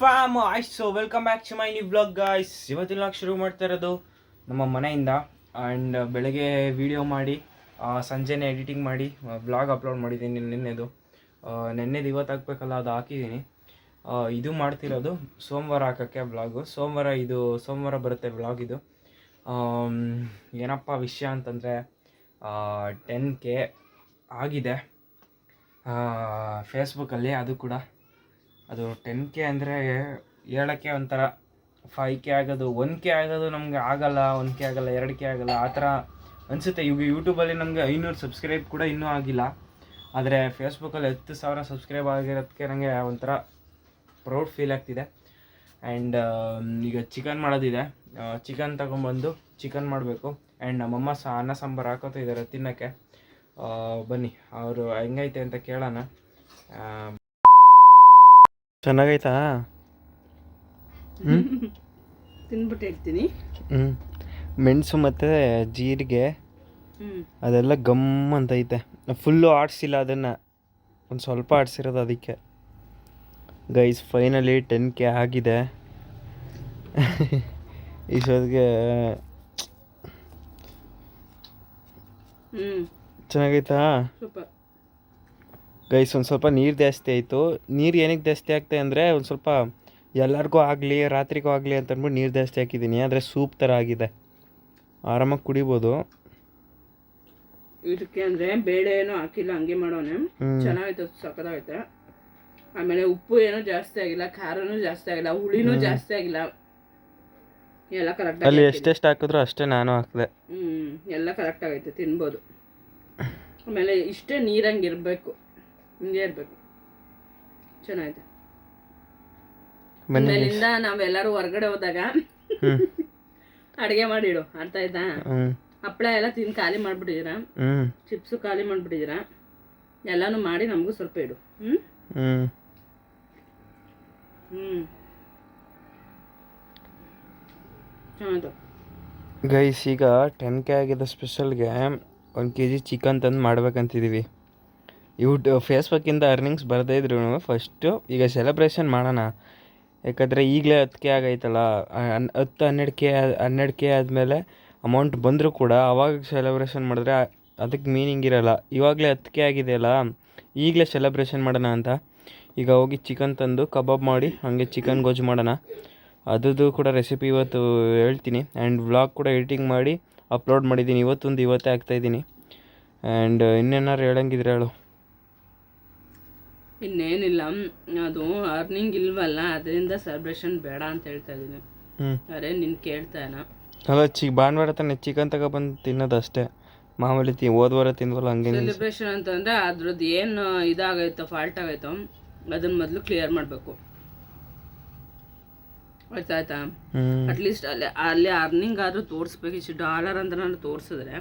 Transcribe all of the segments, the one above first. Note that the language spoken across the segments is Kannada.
Fam ಆಯ್ಸ್ so welcome back to my new blog guys ಇವತ್ತಿನ ಶುರು ಮಾಡ್ತಾ ಇರೋದು ನಮ್ಮ ಮನೆಯಿಂದ. ಆ್ಯಂಡ್ ಬೆಳಗ್ಗೆ ವೀಡಿಯೋ ಮಾಡಿ ಸಂಜೆನೇ ಎಡಿಟಿಂಗ್ ಮಾಡಿ ಬ್ಲಾಗ್ ಅಪ್ಲೋಡ್ ಮಾಡಿದ್ದೀನಿ ನಿನ್ನೆದು. ನೆನ್ನೆದು ಇವತ್ತು ಹಾಕ್ಬೇಕಲ್ಲ, ಅದು ಹಾಕಿದ್ದೀನಿ. ಇದು ಮಾಡ್ತಿರೋದು ಸೋಮವಾರ ಹಾಕೋಕ್ಕೆ ಬ್ಲಾಗು ಸೋಮವಾರ ಇದು, ಸೋಮವಾರ ಬರುತ್ತೆ ಬ್ಲಾಗ್ ಇದು. ಏನಪ್ಪ ವಿಷಯ ಅಂತಂದರೆ ಟೆನ್ ಕೆ ಆಗಿದೆ. ಫೇಸ್ಬುಕ್ಕಲ್ಲಿ ಅದು ಕೂಡ. ಅದು ಟೆನ್ ಕೆ ಅಂದರೆ ಹೇಳೋಕ್ಕೆ ಒಂಥರ ಫೈವ್ ಕೆ ಆಗೋದು ಒನ್ ಕೆ ಆಗೋದು ನಮಗೆ ಆಗಲ್ಲ ಒನ್ ಕೆ ಆಗಲ್ಲ, ಎರಡು ಕೆ ಆಗಲ್ಲ, ಆ ಥರ ಅನಿಸುತ್ತೆ. ಇವಾಗ ಯೂಟ್ಯೂಬಲ್ಲಿ ನಮಗೆ ಐನೂರು ಸಬ್ಸ್ಕ್ರೈಬ್ ಕೂಡ ಇನ್ನೂ ಆಗಿಲ್ಲ. ಆದರೆ ಫೇಸ್ಬುಕ್ಕಲ್ಲಿ ಹತ್ತು ಸಾವಿರ ಸಬ್ಸ್ಕ್ರೈಬ್ ಆಗಿರೋದಕ್ಕೆ ನನಗೆ ಒಂಥರ ಪ್ರೌಡ್ ಫೀಲ್ ಆಗ್ತಿದೆ. ಆ್ಯಂಡ್ ಈಗ ಚಿಕನ್ ಮಾಡೋದಿದೆ. ಚಿಕನ್ ತಗೊಂಬಂದು ಚಿಕನ್ ಮಾಡಬೇಕು. ಆ್ಯಂಡ್ ನಮ್ಮಮ್ಮ ಸಹ ಅನ್ನ ಸಾಂಬಾರು ಹಾಕೋತಾ ಇದ್ದಾರೆ ತಿನ್ನೋಕ್ಕೆ. ಬನ್ನಿ, ಅವರು ಹೆಂಗೈತೆ ಅಂತ ಕೇಳೋಣ. ಚೆನ್ನಾಗೈತಾ? ಹ್ಞೂ ತಿನ್ಬಿಟ್ಟು ಇರ್ತೀನಿ. ಹ್ಞೂ ಮೆಣಸು ಮತ್ತು ಜೀರಿಗೆ. ಅದೆಲ್ಲ ಗಮ್ ಅಂತ ಐತೆ. ಫುಲ್ಲು ಆಡಿಸಿಲ್ಲ ಅದನ್ನು. ಒಂದು ಸ್ವಲ್ಪ ಆಡಿಸಿರೋದು ಅದಕ್ಕೆ. ಗೈಸ್ ಫೈನಲಿ ಟೆನ್ ಕೆ ಆಗಿದೆ. ಇಷ್ಟೊತ್ತಿಗೆ ಚೆನ್ನಾಗೈತಾ? ಸೂಪರ್. ಗೈಸ್ ಒಂದು ಸ್ವಲ್ಪ ನೀರು ಜಾಸ್ತಿ ಆಯಿತು. ನೀರು ಏನಕ್ಕೆ ಜಾಸ್ತಿ ಆಗ್ತಾಯಿ ಅಂದರೆ ಒಂದು ಸ್ವಲ್ಪ ಎಲ್ಲರಿಗೂ ಆಗಲಿ ರಾತ್ರಿಗೂ ಆಗಲಿ ಅಂತ ಅಂದ್ಬಿಟ್ಟು ನೀರು ಜಾಸ್ತಿ ಹಾಕಿದ್ದೀನಿ ಆದರೆ ಸೂಪ್ ಥರ ಆಗಿದೆ. ಆರಾಮಾಗಿ ಕುಡಿಬೋದು. ಇದಕ್ಕೆ ಅಂದರೆ ಬೇಳೆ ಏನೂ ಹಾಕಿಲ್ಲ ಹಂಗೆ ಮಾಡೋನೆ. ಚೆನ್ನಾಗೈತೆ ಸಕ್ಕದಾಗೈತೆ. ಆಮೇಲೆ ಉಪ್ಪು ಏನೂ ಜಾಸ್ತಿ ಆಗಿಲ್ಲ ಖಾರನೂ ಜಾಸ್ತಿ ಆಗಿಲ್ಲ ಹುಳಿನೂ ಜಾಸ್ತಿ ಆಗಿಲ್ಲ. ಎಲ್ಲ ಕರೆಕ್ಟ್ ಅಲ್ಲಿ ಎಷ್ಟೆಷ್ಟು ಹಾಕಿದ್ರು ಅಷ್ಟೇ ನಾನು ಹಾಕಿದೆ. ಹ್ಞೂ ಎಲ್ಲ ಕರೆಕ್ಟ್ ಆಗೈತೆ ತಿನ್ಬೋದು. ಆಮೇಲೆ ಇಷ್ಟೇ ನೀರಂಗೆ ಇರಬೇಕು. ಹಿಂಗೆ ಇರಬೇಕು. ಚೆನ್ನಾಗೈತೆ ಮನೆಯಿಂದ ನಾವೆಲ್ಲರೂ ಹೊರಗಡೆ ಹೋದಾಗ ಅಡಿಗೆ ಮಾಡಿಡು ಅರ್ಥ ಆಯ್ತಾ? ಹಪ್ಳ ಹಪ್ಪಳ ಎಲ್ಲ ತಿಂದು ಖಾಲಿ ಮಾಡ್ಬಿಟ್ಟಿದ್ದೀರಾ? ಚಿಪ್ಸ್ ಖಾಲಿ ಮಾಡಿಬಿಟ್ಟಿದ್ದೀರಾ? ಎಲ್ಲಾನು ಮಾಡಿ ನಮಗೂ ಸ್ವಲ್ಪ ಇಡು. ಹ್ಮ್? ಹ್ಮ್. ಹ್ಮ್. ಚೆನ್ನಾಯ್ತು ಗೈಸ್ ಈಗ ಟೆನ್ ಕೆ ಆಗಿದ್ದ ಸ್ಪೆಷಲ್ಗೆ ಒಂದು ಕೆ ಜಿ ಚಿಕನ್ ತಂದು ಮಾಡ್ಬೇಕಂತಿದ್ದೀವಿ. ಯೂಟ್ ಫೇಸ್ಬುಕ್ಕಿಂದ ಅರ್ನಿಂಗ್ಸ್ ಬರದೇ ಇದ್ರು ಫಸ್ಟು ಈಗ ಸೆಲೆಬ್ರೇಷನ್ ಮಾಡೋಣ. ಯಾಕಂದರೆ ಈಗಲೇ ಹತ್ತು ಕೆ ಆಗೈತಲ್ಲ ಹತ್ತು ಹನ್ನೆರಡು ಕೆ ಹನ್ನೆರಡು ಕೆ ಆದಮೇಲೆ ಅಮೌಂಟ್ ಬಂದರೂ ಕೂಡ ಅವಾಗ ಸೆಲೆಬ್ರೇಷನ್ ಮಾಡಿದ್ರೆ ಅದಕ್ಕೆ ಮೀನಿಂಗ್ ಇರಲ್ಲ. ಇವಾಗಲೇ ಹತ್ತು ಕೆ ಆಗಿದೆಯಲ್ಲ, ಈಗಲೇ ಸೆಲೆಬ್ರೇಷನ್ ಮಾಡೋಣ ಅಂತ. ಈಗ ಹೋಗಿ ಚಿಕನ್ ತಂದು ಕಬಾಬ್ ಮಾಡಿ, ಹಾಗೆ ಚಿಕನ್ ಗೊಜ್ಜು ಮಾಡೋಣ. ಅದ್ರದ್ದು ಕೂಡ ರೆಸಿಪಿ ಇವತ್ತು ಹೇಳ್ತೀನಿ. ಆ್ಯಂಡ್ ವ್ಲಾಗ್ ಕೂಡ ಎಡಿಟಿಂಗ್ ಮಾಡಿ ಅಪ್ಲೋಡ್ ಮಾಡಿದ್ದೀನಿ. ಇವತ್ತೊಂದು, ಇವತ್ತೇ ಹಾಕ್ತಾಯಿದ್ದೀನಿ ಆ್ಯಂಡ್ ಇನ್ನೇನಾರು ಹೇಳಂಗಿದ್ರೆ ಹೇಳು. ಇನ್ನೇನಿಲ್ಲ. ಅದು ಅರ್ನಿಂಗ್ ಇಲ್ವಲ್ಲ ಅದರಿಂದ ಸೆಲೆಬ್ರೇಷನ್ ಬೇಡ ಅಂತ ಹೇಳ್ತಾ ಇದ್ದೀನಿ. ಹ್ಞೂ ಅರೆ ನಿನ್ ಕೇಳ್ತಾನ? ಅಲ್ಲ ಚಿ ಭಾನುವಾರ ತಾನೆ ಚಿಕನ್ ತಗೊಬಂದು ತಿನ್ನೋದು ತಿನ್ನೋದಷ್ಟೇ. ಮಾಮೂಲಿ ತಿ ಹೋದ ವಾರ ತಿಂದ್ವಲ್ಲ ಹಂಗೆ ಸೆಲೆಬ್ರೇಷನ್ ಅಂತಂದ್ರೆ ಅದ್ರದ್ದು ಏನು ಇದಾಗೈತೋ ಫಾಲ್ಟ್ ಆಗೈತೋ ಅದನ್ನ ಮೊದಲು ಕ್ಲಿಯರ್ ಮಾಡಬೇಕು. ಹ್ಞೂ ಅಟ್ಲೀಸ್ಟ್ ಅಲ್ಲಿ ಅಲ್ಲಿ ಅರ್ನಿಂಗ್ ಆದರೂ ತೋರಿಸ್ಬೇಕು. ಇಷ್ಟು ಡಾಲರ್ ಅಂತ ನಾನು ತೋರಿಸಿದ್ರೆ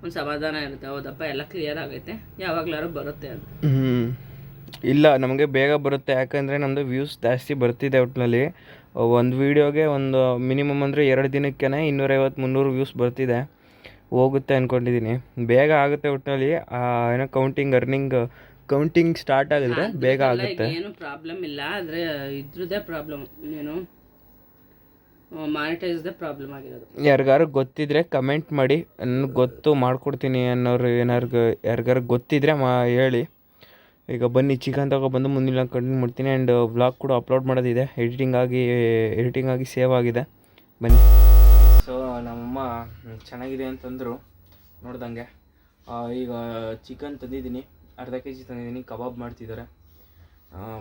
ಒಂದು ಸಮಾಧಾನ ಇರುತ್ತೆ. ಹೌದಪ್ಪ ಎಲ್ಲ ಕ್ಲಿಯರ್ ಆಗೈತೆ. ಯಾವಾಗ್ಲಾರು ಬರುತ್ತೆ ಅಂತ ಇಲ್ಲ ನಮಗೆ ಬೇಗ ಬರುತ್ತೆ. ಯಾಕಂದರೆ ನಮ್ಮದು ವ್ಯೂಸ್ ಜಾಸ್ತಿ ಬರ್ತಿದೆ ಒಟ್ಟಿನಲ್ಲಿ ಒಂದು ವೀಡಿಯೋಗೆ ಒಂದು ಮಿನಿಮಮ್ ಅಂದರೆ ಎರಡು ದಿನಕ್ಕೆ ಇನ್ನೂರೈವತ್ತು ಮುನ್ನೂರು ವ್ಯೂಸ್ ಬರ್ತಿದೆ. ಹೋಗುತ್ತೆ ಅಂದ್ಕೊಂಡಿದ್ದೀನಿ ಬೇಗ ಆಗುತ್ತೆ ಒಟ್ಟಿನಲ್ಲಿ ಏನೋ ಕೌಂಟಿಂಗ್ ಅರ್ನಿಂಗ್ ಕೌಂಟಿಂಗ್ ಸ್ಟಾರ್ಟ್ ಆಗಿದ್ರೆ ಬೇಗ ಆಗುತ್ತೆ. ಏನು ಪ್ರಾಬ್ಲಮ್ ಇಲ್ಲ. ಆದರೆ ಇದ್ರದ್ದೇ ಪ್ರಾಬ್ಲಮ್ ಏನು? ಮಾನಿಟೈಸ್ದೇ ಪ್ರಾಬ್ಲಮ್ ಆಗಿರೋದು. ಯಾರಿಗಾರು ಗೊತ್ತಿದ್ರೆ ಕಮೆಂಟ್ ಮಾಡಿ. ನನಗೆ ಗೊತ್ತು ಮಾಡ್ಕೊಡ್ತೀನಿ ಅನ್ನೋರು ಏನಾರು ಯಾರಿಗಾರು ಗೊತ್ತಿದ್ರೆ ಮಾ ಹೇಳಿ. ಈಗ ಬನ್ನಿ, ಚಿಕನ್ ತಗೊಬಂದು ಮುಂದಿನ ಕಂಟಿನ್ಯೂ ಮಾಡ್ತೀನಿ. ಆ್ಯಂಡ್ ವ್ಲಾಗ್ ಕೂಡ ಅಪ್ಲೋಡ್ ಮಾಡೋದಿದೆ. ಎಡಿಟಿಂಗ್ ಆಗಿ ಎಡಿಟಿಂಗ್ ಆಗಿ ಸೇವ್ ಆಗಿದೆ. ಬನ್ನಿ. ಸೊ ನಮ್ಮಮ್ಮ ಚೆನ್ನಾಗಿದೆ ಅಂತಂದರು ನೋಡ್ದಂಗೆ. ಈಗ ಚಿಕನ್ ತಂದಿದ್ದೀನಿ. ಅರ್ಧ ಕೆ ಜಿ ತಂದಿದ್ದೀನಿ. ಕಬಾಬ್ ಮಾಡ್ತಿದ್ದಾರೆ.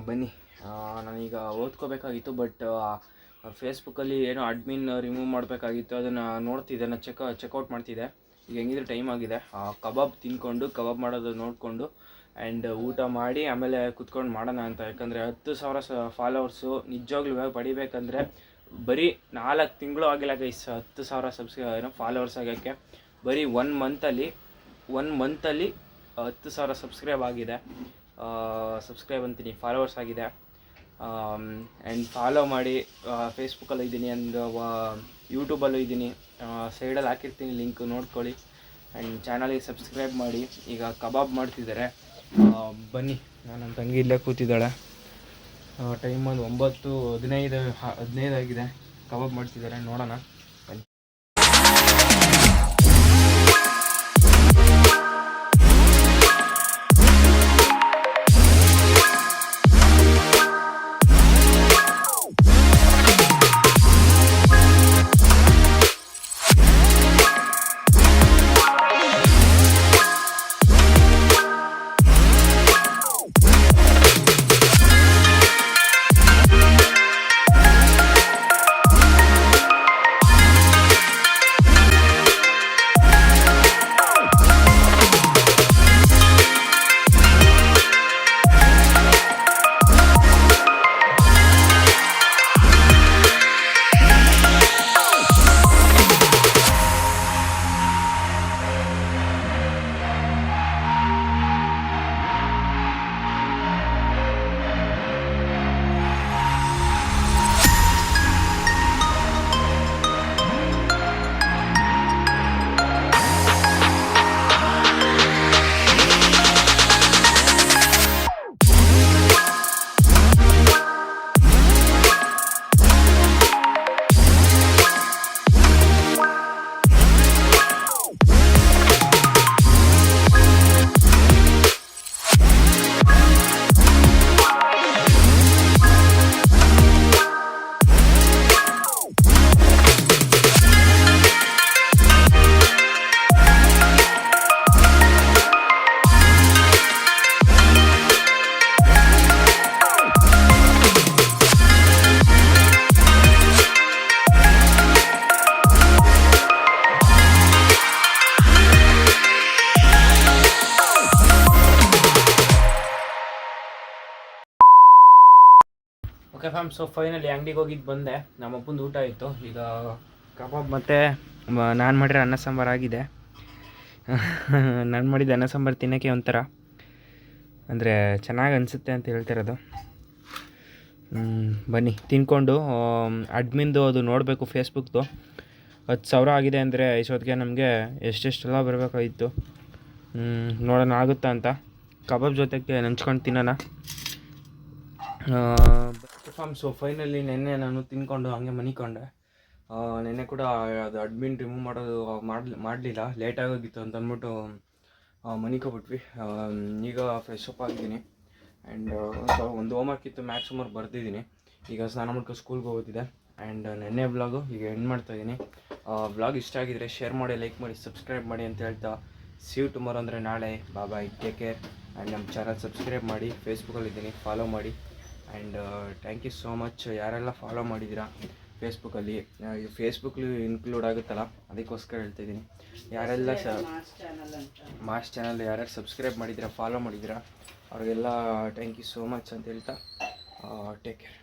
ಬನ್ನಿ. ನಾನೀಗ ಓದ್ಕೋಬೇಕಾಗಿತ್ತು ಬಟ್ ಫೇಸ್ಬುಕ್ಕಲ್ಲಿ ಏನೋ ಅಡ್ಮಿನ್ ರಿಮೂವ್ ಮಾಡಬೇಕಾಗಿತ್ತು. ಅದನ್ನು ನೋಡ್ತಿದ್ದೆ. ನಾನು ಚೆಕ್ ಚೆಕ್ಔಟ್ ಮಾಡ್ತಿದ್ದೆ. ಈಗ ಹೆಂಗಿದ್ರೆ ಟೈಮ್ ಆಗಿದೆ. ಕಬಾಬ್ ತಿನ್ಕೊಂಡು, ಕಬಾಬ್ ಮಾಡೋದು ನೋಡಿಕೊಂಡು ಆ್ಯಂಡ್ ಊಟ ಮಾಡಿ ಆಮೇಲೆ ಕುತ್ಕೊಂಡು ಮಾಡೋಣ ಅಂತ. ಯಾಕಂದರೆ ಹತ್ತು ಸಾವಿರ ಸ ಫಾಲೋವರ್ಸು ನಿಜವಾಗ್ಲೂ ಪಡಿಬೇಕಂದ್ರೆ ಬರೀ ನಾಲ್ಕು ತಿಂಗಳು ಆಗಿಲ್ಲ ಗೈಸ್ ಹತ್ತು ಸಾವಿರ ಸಬ್ಸ್ಕ್ರೈ ಏನೋ ಫಾಲೋವರ್ಸ್ ಆಗೋಕ್ಕೆ. ಬರೀ ಒನ್ ಮಂತಲ್ಲಿ ಒನ್ ಮಂತಲ್ಲಿ ಹತ್ತು ಸಾವಿರ ಸಬ್ಸ್ಕ್ರೈಬ್ ಆಗಿದೆ. ಸಬ್ಸ್ಕ್ರೈಬ್ ಅಂತೀನಿ ಫಾಲೋವರ್ಸ್ ಆಗಿದೆ. ಆ್ಯಂಡ್ ಫಾಲೋ ಮಾಡಿ ಫೇಸ್ಬುಕ್ಕಲ್ಲೂ ಇದ್ದೀನಿ ಆ್ಯಂಡ್ ಯೂಟ್ಯೂಬಲ್ಲೂ ಇದ್ದೀನಿ. ಸೈಡಲ್ಲಿ ಹಾಕಿರ್ತೀನಿ ಲಿಂಕ್ ನೋಡ್ಕೊಳ್ಳಿ. ಆ್ಯಂಡ್ ಚಾನಲಿಗೆ ಸಬ್ಸ್ಕ್ರೈಬ್ ಮಾಡಿ. ಈಗ ಕಬಾಬ್ ಮಾಡ್ತಿದ್ದಾರೆ. ಬನ್ನಿ, ನಾನು ನನ್ನ ತಂಗಿ ಇಲ್ಲೇ ಕೂತಿದ್ದಾಳೆ. ಟೈಮ್ ಒಂದು ಒಂಬತ್ತು, ಹದಿನೈದು ಹದಿನೈದು ಆಗಿದೆ ಕಬಾಬ್ ಮಾಡ್ತಿದ್ದಾರೆ, ನೋಡೋಣ. ಫ್ಯಾಮ್ ಸೊ ಫೈನಲಿ ಅಂಗಡಿಗೆ ಹೋಗಿದ್ದು ಬಂದೆ. ನಮ್ಮ ಅಪ್ಪಂದು ಊಟ ಆಯಿತು. ಈಗ ಕಬಾಬ್ ಮತ್ತು ನಾನು ಮಾಡಿರೋ ಅನ್ನ ಸಾಂಬಾರು ಆಗಿದೆ. ನಾನು ಮಾಡಿದ ಅನ್ನ ಸಾಂಬಾರು ತಿನ್ನೋಕ್ಕೆ ಒಂಥರ, ಅಂದರೆ ಚೆನ್ನಾಗಿ ಅನಿಸುತ್ತೆ ಅಂತ ಹೇಳ್ತಿರೋದು ಬನ್ನಿ, ತಿನ್ಕೊಂಡು ಅಡ್ಮಿನ್ದು ಅದು ನೋಡಬೇಕು ಫೇಸ್ಬುಕ್ದು. ಹತ್ತು ಸಾವಿರ ಆಗಿದೆ ಅಂದರೆ ಇಷ್ಟೊತ್ತಿಗೆ ನಮಗೆ ಎಷ್ಟೆಷ್ಟೆಲ್ಲ ಬರಬೇಕಾಗಿತ್ತು ನೋಡೋಣ, ಆಗುತ್ತಾ ಅಂತ. ಕಬಾಬ್ ಜೊತೆಗೆ ನೆಂಚ್ಕೊಂಡು ತಿನ್ನೋಣ. ಫಾರ್ಮ್ ಸೊ ಫೈನಲಿ ನೆನ್ನೆ ನಾನು ತಿನ್ಕೊಂಡು ಹಂಗೆ ಮನಿಕೊಂಡೆ. ನೆನ್ನೆ ಕೂಡ ಅದು ಅಡ್ಮಿನ್ ರಿಮೂವ್ ಮಾಡೋದು, ಮಾಡಲಿ, ಮಾಡಲಿಲ್ಲ. ಲೇಟ್ ಆಗೋಗಿತ್ತು ಅಂತ ಅಂದ್ಬಿಟ್ಟು ಮನಿಕೋಬಿಟ್ವಿ. ಈಗ ಫ್ರೆಶ್ ಅಪ್ ಆಗಿದ್ದೀನಿ. ಆ್ಯಂಡ್ ಒಂದು ಹೋಮ್ವರ್ಕ್ ಇತ್ತು ಮ್ಯಾಕ್ಸ್ ಹೋಮ್ವರ್ಕ್ ಬರ್ತಿದ್ದೀನಿ ಈಗ ಸ್ನಾನ ಮಾಡ್ಕೊಂಡು ಸ್ಕೂಲ್ಗೆ ಹೋಗ್ತಿದ್ದೆ. ಆ್ಯಂಡ್ ನೆನ್ನೆ ಬ್ಲಾಗು ಈಗ ಎಂಡ್ ಮಾಡ್ತಾಯಿದ್ದೀನಿ ಬ್ಲಾಗ್ ಇಷ್ಟ ಆಗಿದ್ರೆ ಶೇರ್ ಮಾಡಿ ಲೈಕ್ ಮಾಡಿ ಸಬ್ಸ್ಕ್ರೈಬ್ ಮಾಡಿ ಅಂತ ಹೇಳ್ತಾ ಸಿವ್ ಟುಮಾರೋ ಅಂದರೆ ನಾಳೆ. ಬಾಯ್ ಟೇಕ್ ಕೇರ್ ಆ್ಯಂಡ್ ನಮ್ಮ ಚಾನಲ್ ಸಬ್ಸ್ಕ್ರೈಬ್ ಮಾಡಿ ಫೇಸ್ಬುಕ್ಕಲ್ಲಿದ್ದೀನಿ ಫಾಲೋ ಮಾಡಿ. And thank you so much ಯಾರೆಲ್ಲ ಫಾಲೋ ಮಾಡಿದ್ದೀರಾ ಫೇಸ್ಬುಕ್ಕಲ್ಲಿ ಫೇಸ್ಬುಕ್ಲಿ ಇನ್ಕ್ಲೂಡ್ ಆಗುತ್ತಲ್ಲ? ಅದಕ್ಕೋಸ್ಕರ ಹೇಳ್ತಿದ್ದೀನಿ ಯಾರೆಲ್ಲ ಸ ಮಾಸ್ ಚಾನಲ್ ಯಾರ್ಯಾರು ಸಬ್ಸ್ಕ್ರೈಬ್ ಮಾಡಿದ್ದೀರಾ ಫಾಲೋ ಮಾಡಿದ್ದೀರಾ ಅವ್ರಿಗೆಲ್ಲ ಥ್ಯಾಂಕ್ ಯು ಸೋ ಮಚ್ ಅಂತ ಹೇಳ್ತಾ ಟೇಕ್ ಕೇರ್